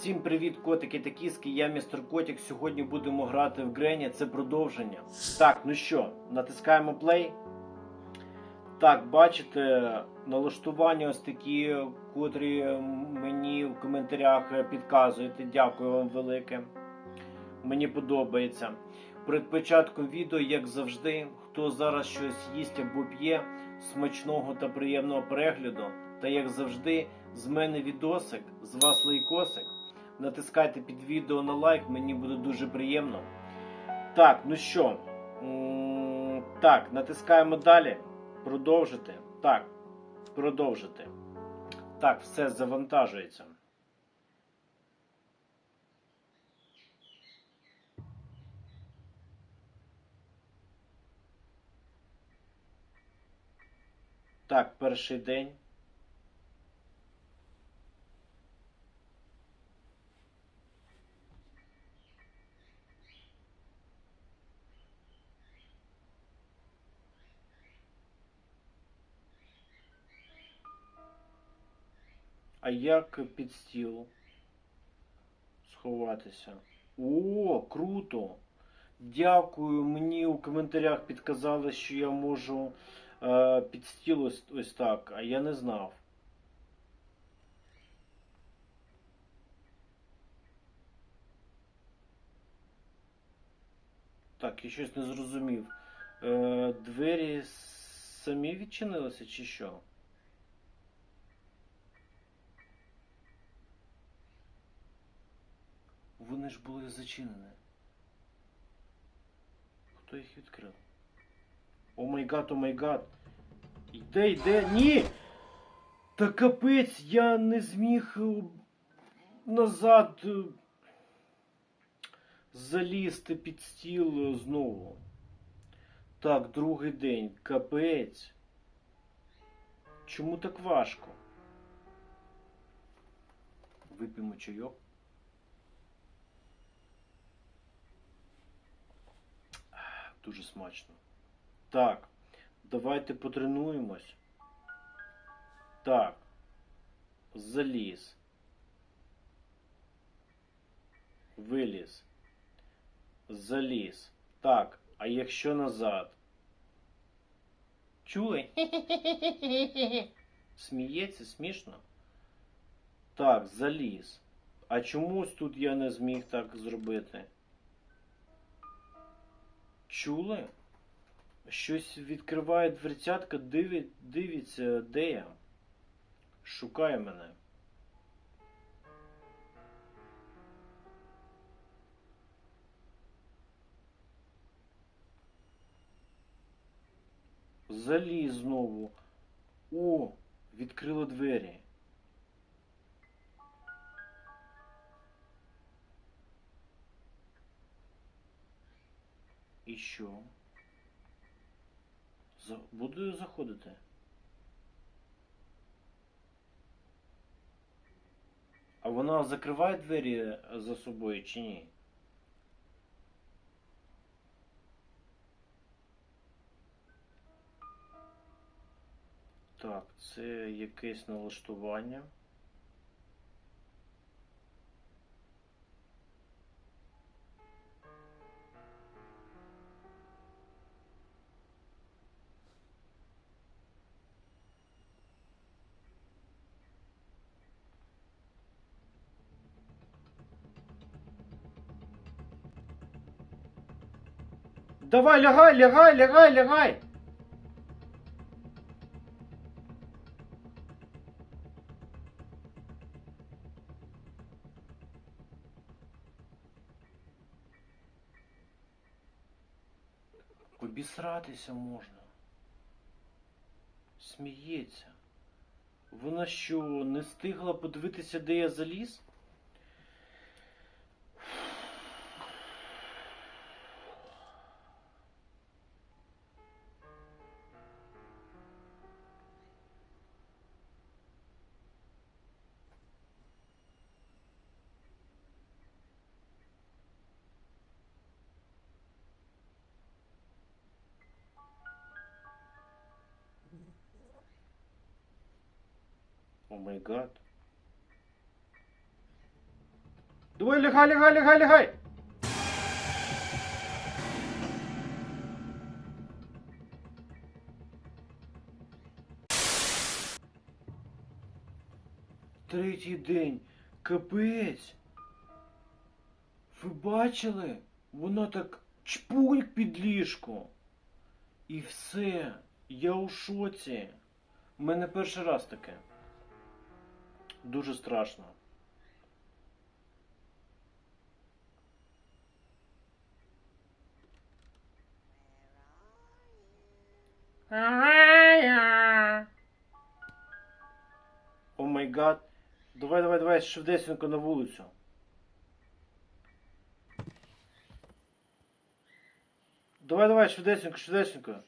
Всім привіт, котики та кіски. Я містер Котик. Сьогодні будемо грати в Грені. Це продовження. Так, ну що, натискаємо play. Так, бачите, налаштування ось такі, котрі мені в коментарях підказуєте. Дякую вам велике. Мені подобається. Перед початком відео, як завжди, хто зараз щось їсть або п'є, смачного та приємного перегляду. Та як завжди, з мене відосик, з вас лайкосик. Натискайте під відео на лайк, мені буде дуже приємно. Так, ну що, так, натискаємо далі. Продовжити. Так, продовжити. Так, все завантажується. Так, перший день. А як під стіл сховатися? О, круто! Дякую. Мені у коментарях підказали, що я можу е, під стіл ось, ось так, а я не знав. Так, я щось не зрозумів. Е, двері самі відчинилися чи що? Вони ж були зачинені. Хто їх відкрив? О май гад, о май гад. Йде, йде. Ні! Та капець, я не зміг е, назад е, залізти під стіл е, знову. Так, другий день. Капець. Чому так важко? Вип'ємо чайок. Дуже смачно. Так, давайте потренуємось. Так. Заліз. Виліз. Заліз. Так, а якщо назад? Чули? Сміється, смішно? Так, заліз. А чомусь тут я не зміг так зробити? Чули? Щось відкриває дверцятка, диві, дивиться, де я. Шукає мене. Заліз знову. О, відкрила двері. І що? За... Буду заходити. А вона закриває двері за собою чи ні? Так, це якесь налаштування. Давай, лягай, лягай, лягай, лягай! Обісратися можна. Сміється. Вона що, не встигла подивитися, де я заліз? Гад. Давай, лягай, лягай, лягай, лягай! Третій день. Капець. Ви бачили? Воно так чпуньк під ліжко. І все. Я у шоці. У мене перший раз таке. Дуже страшно. О май гад. Давай, давай, давай, швидесенько на вулицю. Давай, давай, швидесенько, швидесенько.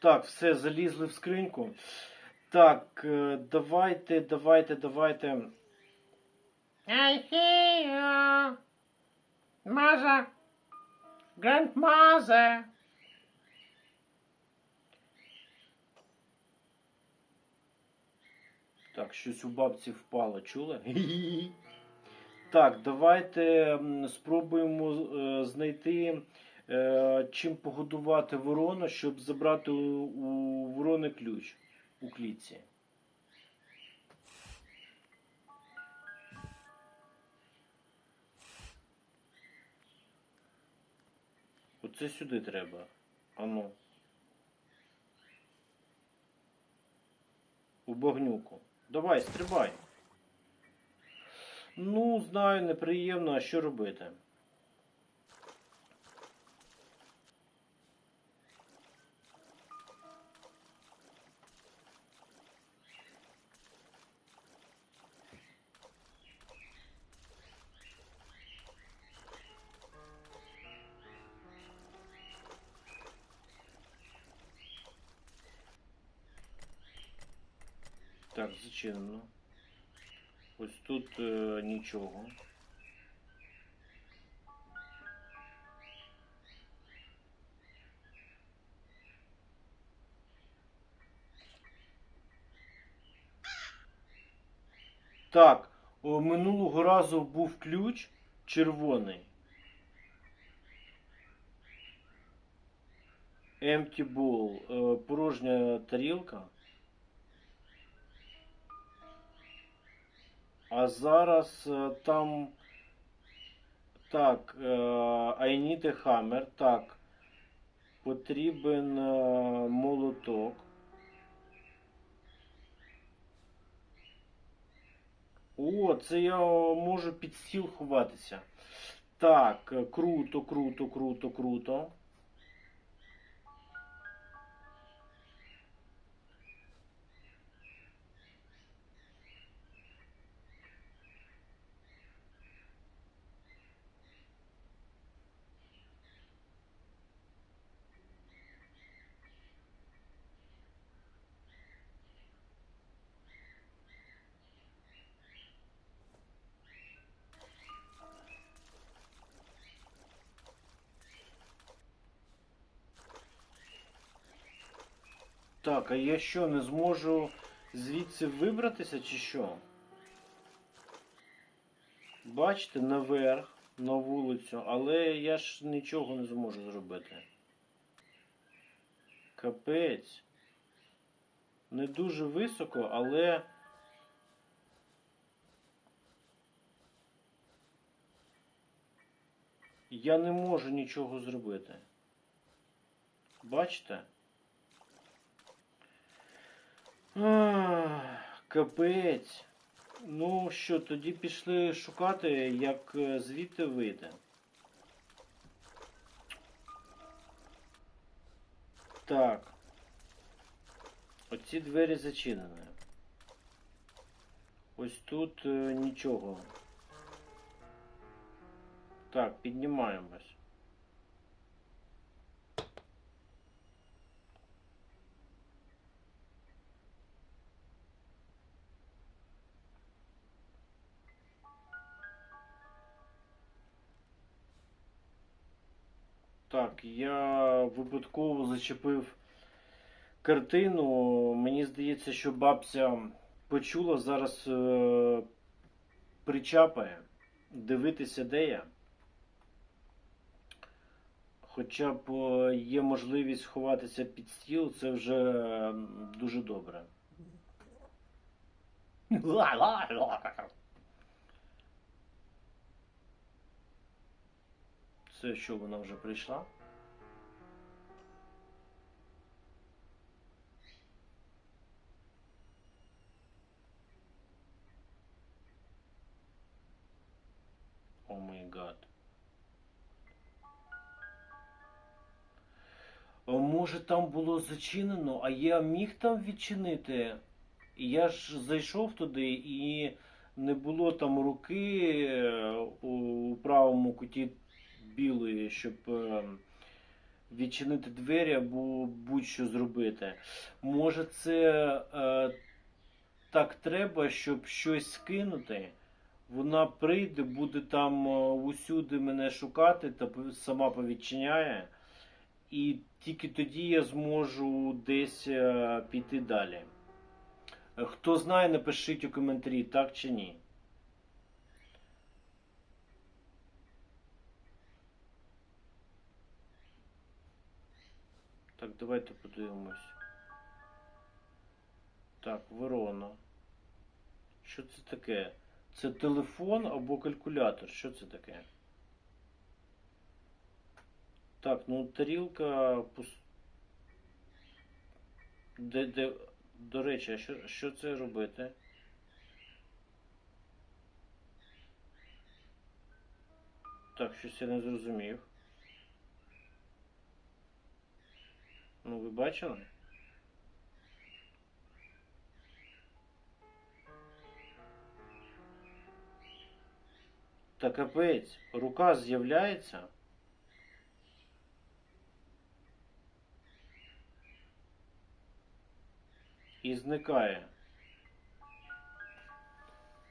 Так, все, залізли в скриньку. Так, е, давайте, давайте, давайте. I hear you. Mother. Grandmother. Так, щось у бабці впало, чули? Так, давайте спробуємо е, знайти, е, чим погодувати ворона, щоб забрати у, у ворони ключ у клітці. Оце сюди треба. Ану. У багнюку. Давай, стрибай. Ну, знаю, неприємно, а що робити? Так, зачинено. Ось тут е, нічого. Так, о, минулого разу був ключ червоний. Empty bowl, е, порожня тарілка. А зараз е, там. Так, е, I need a hammer. Так. Потрібен е, молоток. О, це я можу під стіл ховатися. Так, круто, круто, круто, круто. Так, а я що, не зможу звідси вибратися чи що? Бачите, наверх, на вулицю, але я ж нічого не зможу зробити. Капець. Не дуже високо, але. Я не можу нічого зробити. Бачите? Ах, Капець. Ну що, тоді пішли шукати, як е, звідти вийти. Так. Оці двері зачинені. Ось тут е, нічого. Так, піднімаємось. Так, я випадково зачепив картину. Мені здається, що бабця почула, зараз е, причапає. дивитися, де я. Хоча б е, є можливість ховатися під стіл, це вже дуже добре. Це що, вона вже прийшла? О май гад. Може там було зачинено, а я міг там відчинити? Я ж зайшов туди і не було там руки е, у правому куті білої, щоб е, відчинити двері або будь-що зробити. Може це е, так треба, щоб щось скинути? Вона прийде, буде там е, усюди мене шукати та сама повідчиняє. І тільки тоді я зможу десь піти далі. Хто знає, напишіть у коментарі, так чи ні. Так, давайте подивимось. Так, Ворона. Що це таке? Це телефон або калькулятор? Що це таке? Так, ну тарілка. Де, де... До речі, а що, що це робити? Так, щось я не зрозумів. Ну, ви бачили? Та капець, рука з'являється. І зникає.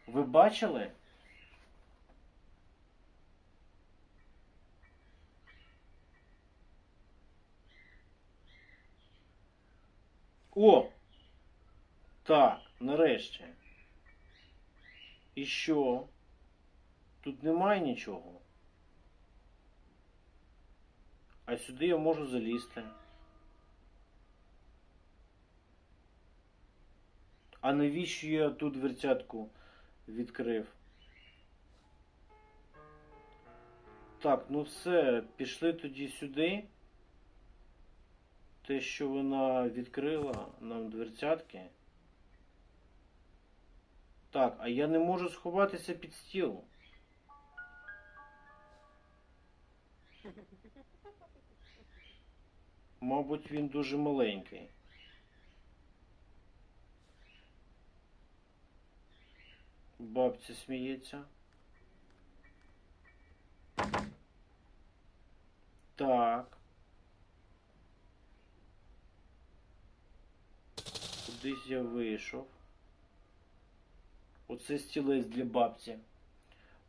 Ви бачили? О! Так, нарешті. І що? Тут немає нічого. А сюди я можу залізти. А навіщо я тут дверцятку відкрив? Так, ну все, пішли тоді сюди. Те, що вона відкрила нам дверцятки. Так, а я не можу сховатися під стіл. Мабуть, він дуже маленький. Бабця сміється. Так. Кудись я вийшов. Оце стілець для бабці.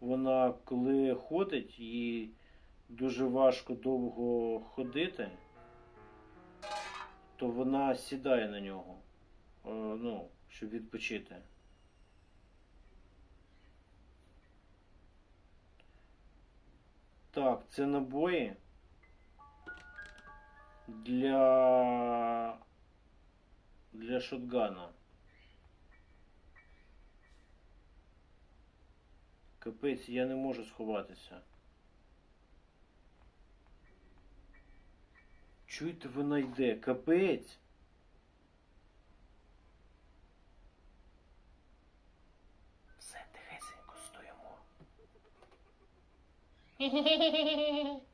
Вона коли ходить, їй дуже важко довго ходити, то вона сідає на нього. е, Ну, щоб відпочити. Так, це набої для для шотгана. Капець, я не можу сховатися. Чуєте, вона йде. Капець. Все, тихесенько стоїмо.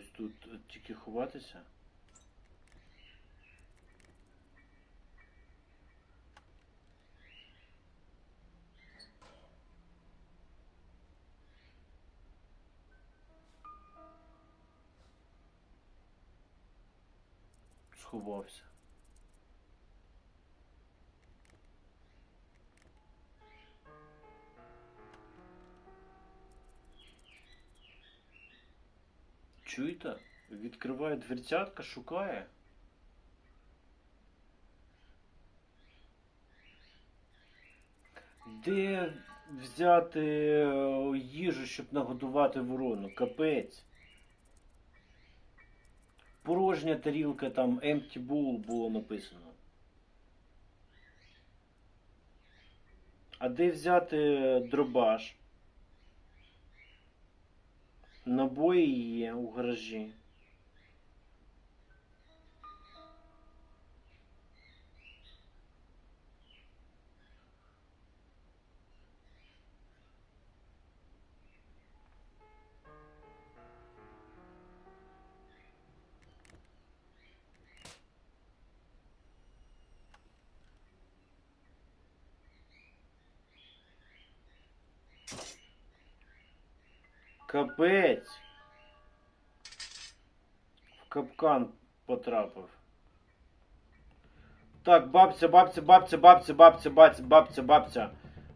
ось тут е, тільки ховатися. Сховався. Чуєте? Відкриває дверцятка, шукає. Де взяти е, їжу, щоб нагодувати ворону? Капець. Порожня тарілка там empty bowl було написано. А де взяти дробаш? Набої є у гаражі. Капець. В капкан потрапив. Так, бабця, бабця, бабця, бабця, бабця, бабця, бабця, бабця.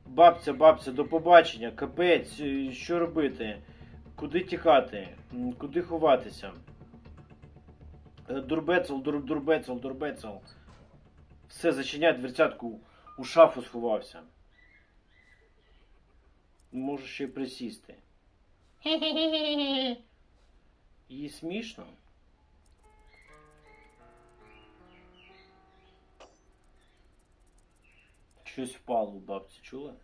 Бабця, бабця, до побачення. Капець, е, що робити? Куди тікати? Куди ховатися? Е, Дурбецел, дур, дурбецел, дурбецел. Все, зачиняй дверцятку. У шафу сховався. Можу ще й присісти. Хе-хе-хе-хе. Їй смішно. Щось впало у бабці, чули?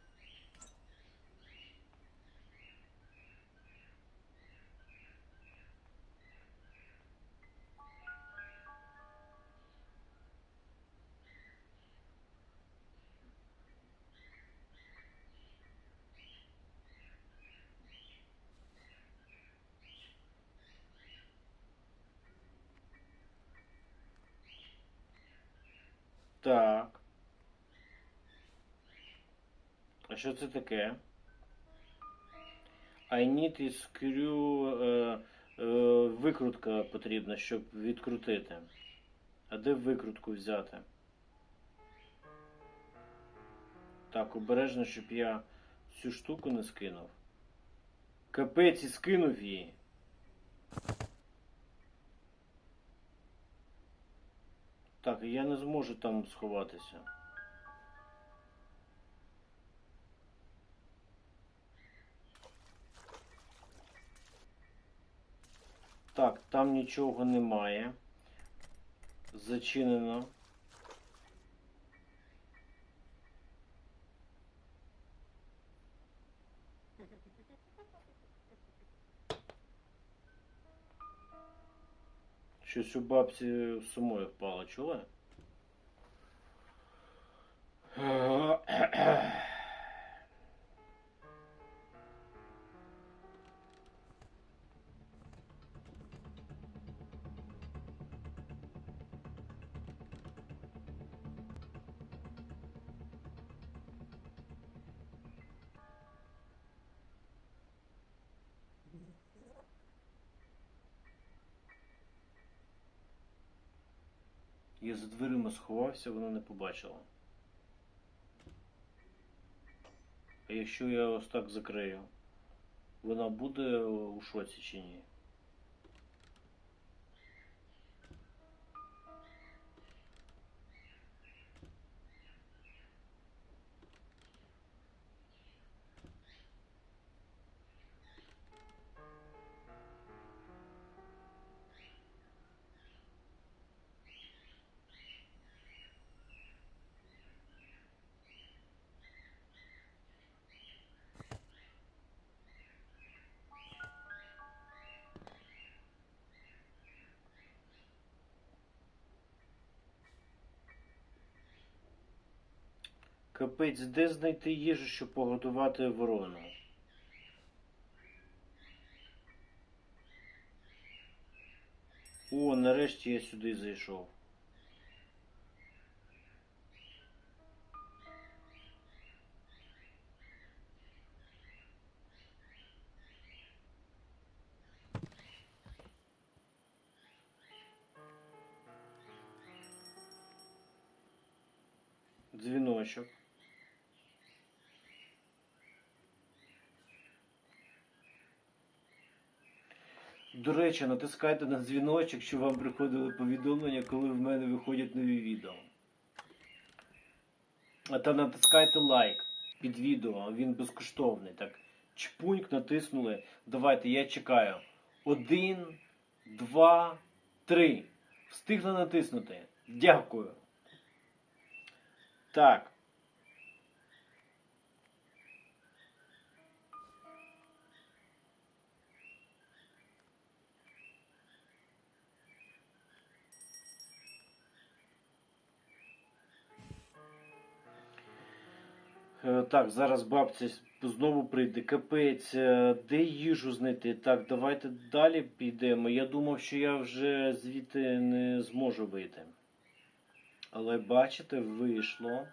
Так. А що це таке? I need is screw, е, е, викрутка потрібна, щоб відкрутити. А де викрутку взяти? Так, обережно, щоб я цю штуку не скинув. Капець і скинув її. Так, я не зможу там сховатися. Так, там нічого немає. Зачинено. Щось у бабці сумою впало, чула? Я за дверима сховався, вона не побачила. А якщо я ось так закрию, вона буде у шоці чи ні? Капець, де знайти їжу, щоб погодувати ворону? О, нарешті я сюди зайшов. До речі, натискайте на дзвіночок, щоб вам приходили повідомлення, коли в мене виходять нові відео. Та натискайте лайк під відео, він безкоштовний. Так, чпуньк натиснули. Давайте, я чекаю. Один, два, три. Встигли натиснути. Дякую. Так. Так, зараз бабця знову прийде. Капець, е, де їжу знайти? Так, давайте далі підемо. Я думав, що я вже звідти не зможу вийти. Але бачите, вийшло.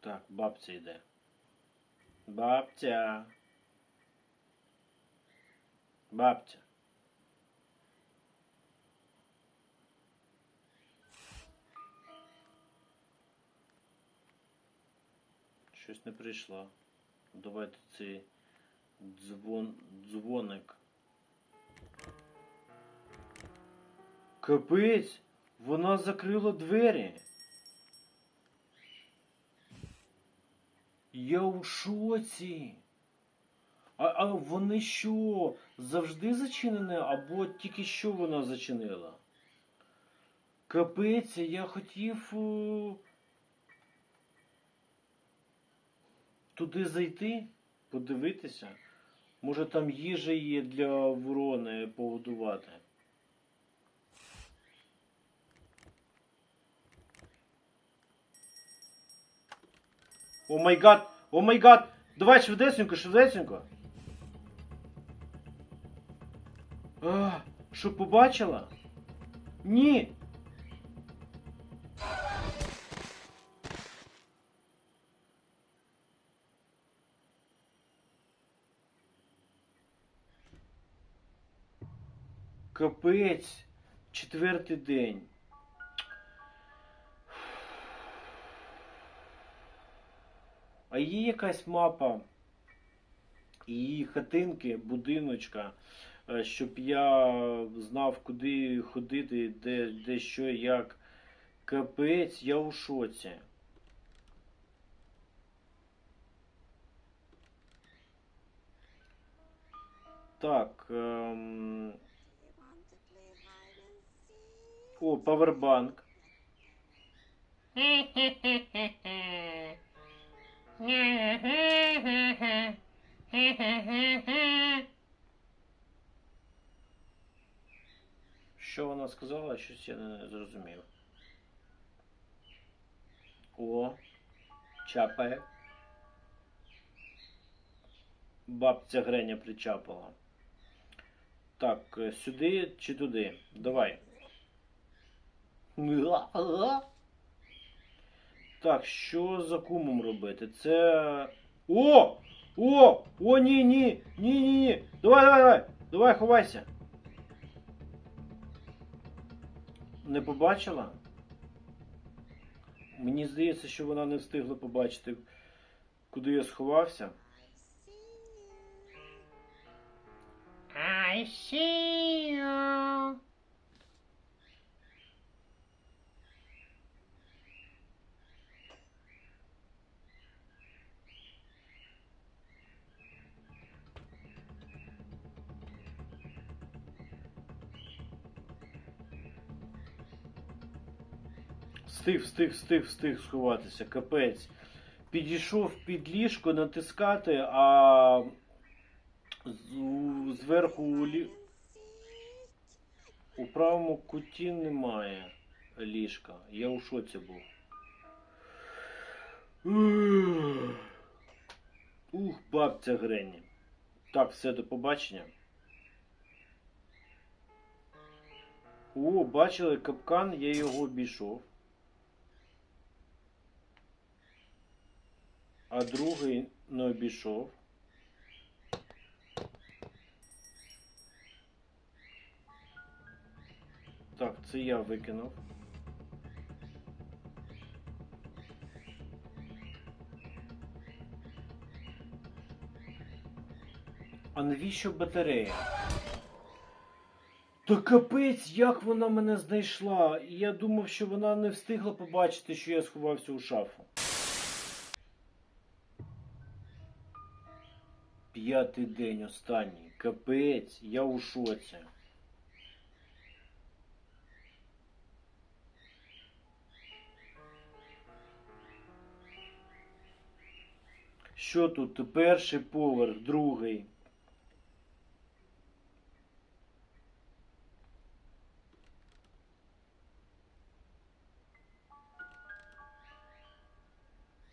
Так, бабця йде. Бабця. Бабця. Щось не прийшло. Давайте цей дзвон, дзвоник. Капець! Вона закрила двері. Я у шоці. А, а вони що? Завжди зачинені, або тільки що вона зачинила? Капець, я хотів е, туди зайти, подивитися. Може там їжа є для ворони погодувати. О май гад! О май гад! Давай швидесенько, швидесенько. А, що побачила? Ні. Капець. Четвертий день. А є якась мапа її хатинки, будиночка, щоб я знав, куди ходити, де, де що, як. Капець, я у шоці. Так. Ем... О, павербанк. Що вона сказала, щось я не зрозумів. О, чапає. Бабця Греня причапала. Так, е, сюди чи туди? Давай. Так, що за кумом робити? Це. О! О! О, ні, ні! Ні, ні, ні! Давай, давай, давай! Давай, ховайся! Не побачила? Мені здається, що вона не встигла побачити, куди я сховався. I see you. Встиг, встиг, встиг, встиг сховатися, капець. Підійшов під ліжко натискати, а зверху у, лі... у правому куті немає ліжка. Я у шоці був. Ух, бабця Гренні. Так, все, до побачення. О, бачили капкан, я його обійшов. а другий не обійшов. Так, це я викинув. А навіщо батарея? Та капець, як вона мене знайшла! І Я думав, що вона не встигла побачити, що я сховався у шафу. П'ятий день останній. Капець, я у шоці. Що тут? Перший поверх, другий.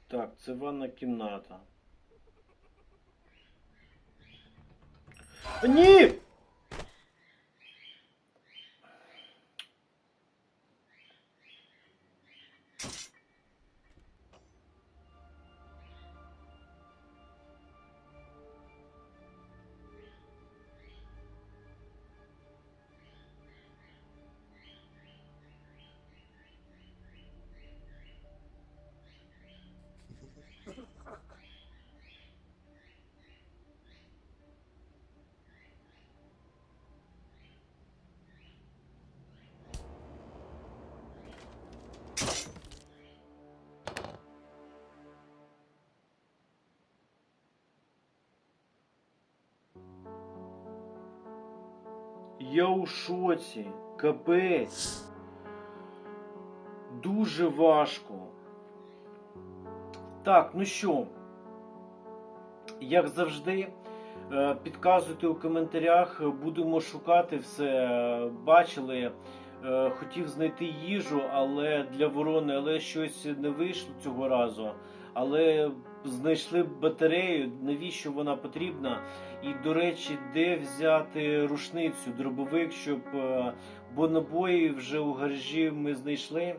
Так, це ванна кімната. Ні! Я у шоці. Капець. Дуже важко. Так, ну що, як завжди, е, підказуйте у коментарях, будемо шукати все. Бачили, е, хотів знайти їжу, але для ворони, але щось не вийшло цього разу. Але знайшли батарею, навіщо вона потрібна? І, до речі, де взяти рушницю, дробовик, щоб. е, Бо набої вже у гаражі ми знайшли.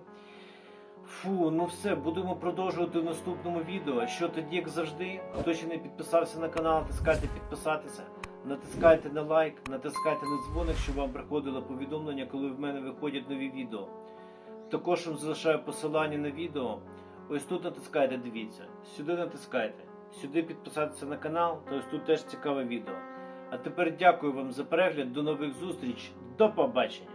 Фу, ну все, будемо продовжувати в наступному відео. Що тоді, як завжди, хто ще не підписався на канал, натискайте підписатися, натискайте на лайк, натискайте на дзвоник, щоб вам приходило повідомлення, коли в мене виходять нові відео. Також вам залишаю посилання на відео. Ось тут натискайте, дивіться, сюди натискайте, сюди підписатися на канал, то ось тут теж цікаве відео. А тепер дякую вам за перегляд, до нових зустріч, до побачення!